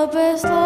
your best love.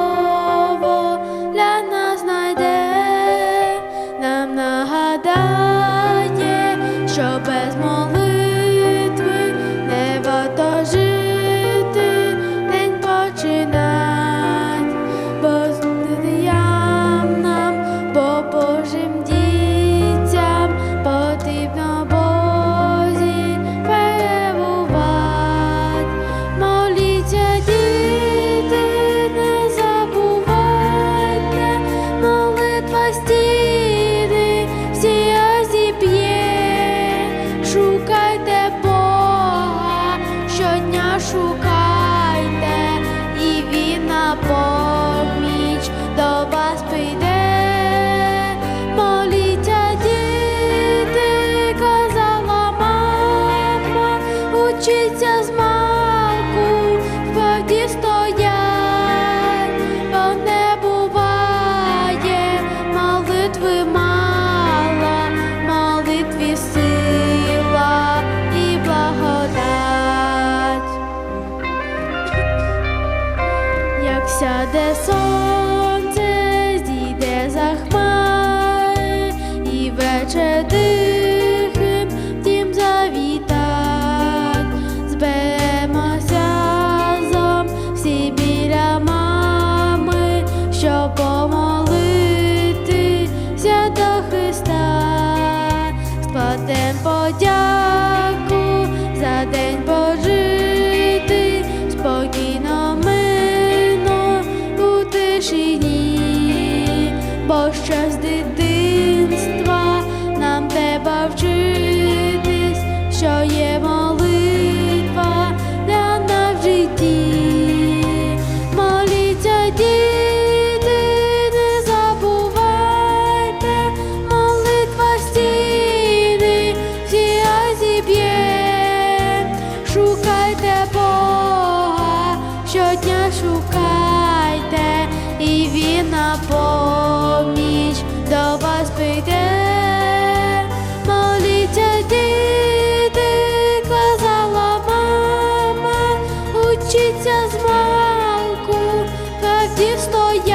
сяде сонце, зійде за хмари і вече тихим втім завітак, зберемося зом всі біля мами, щоб помолитися до Христа, складем подяку. всі стоять.